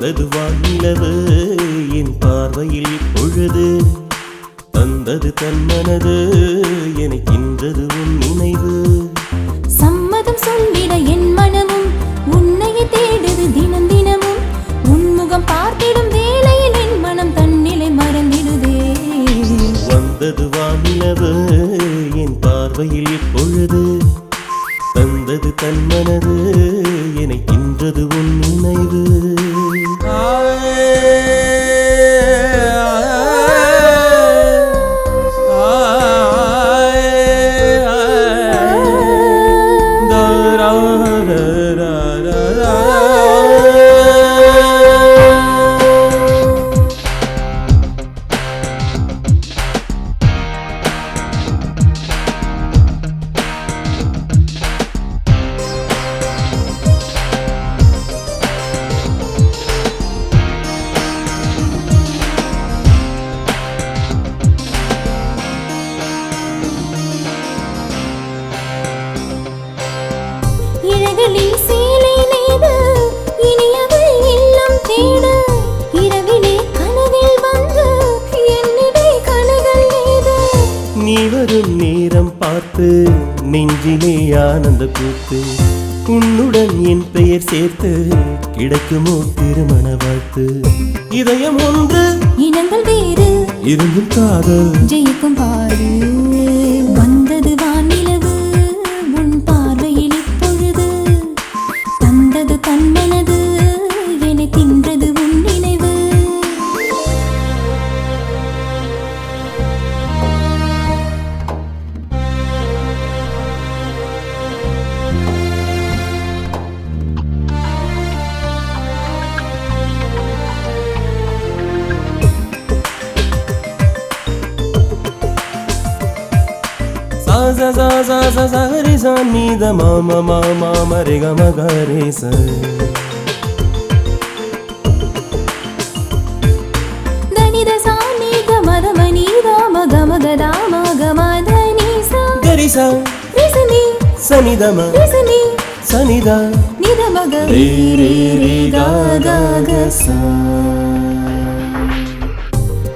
வந்தது வானிலவு என் பார்வையில் பொழுது. தந்தது தன் மனது எனக்கின்றது உன் நினைவு. சம்மதம் சொல்லிட என் மனமும் உன்னையே தேடுது தினம் தினமும். உன்முகம் பார்த்திடும் வேளையில் என் மனம் தன்னிலை மறந்திடுதே. வந்தது வானிலவு என் பார்வையில் பொழுது. தந்தது தன் மனது எனக்கின்றது உன் நினைவு. 阿 நீ வரும் நேரம் பார்த்து நெஞ்சிலே ஆனந்த கூத்து உன்னுடன் என் பெயர் சேர்த்து கிடைக்குமோ திருமண வாழ்த்து. இதயம் ஒன்று இனங்கள் வேறு இருந்தும் காதல். ஜெயிக்கும் பாரு సా సా సా సా రి సా నీ ద మా మా మా మా మరి గ మ గ రే స దని ద సా నీ గ మ ద మ నీ ద మ గ మ గ ద మ గ రే రే రే గ గ సా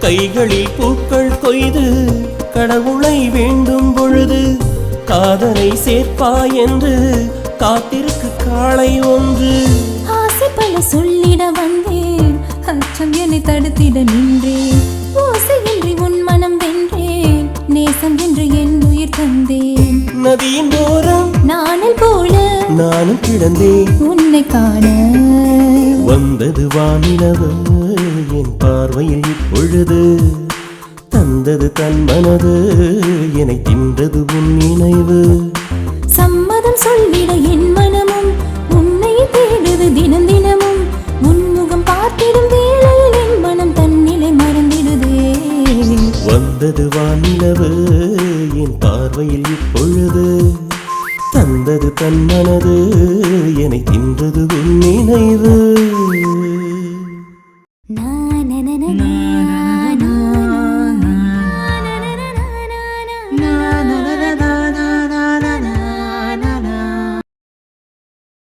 கைகளில் பூக்கள் கொய்து கடவுளை வேண்டும் பொழுது காதலை சேர்ப்பாய் என்று காத்திருக்கு காளை ஒன்று. ஆசை பல சொல்லிட வந்தேன் அச்சம் என்னை தடுத்திட நின்றேன். ஓசையின்றி உன் மனம் வென்றேன் நேசம் என்று என் உயிர் தந்தேன். நதியின் ஓரம் நானல் போல நானும் கிடந்தேன். உன்னை காண. வந்தது வானிலவு. என் பார்வையில் இப்பொழுது தந்தது தன் மனது என்னை தின்றது உன் நினைவு. சம்மதம் சொல்லிட என் மனமும் உன்னை தேடுது தினம் தினமும். உன்முகம் பார்த்திடும் வேளையில் என் மனம் தன்னிலை மறந்திடுதே. வந்தது வானிலவு என் பார்வையில் இப்பொழுது தந்தது தன் மனது என்னை தின்றது உன் நினைவு.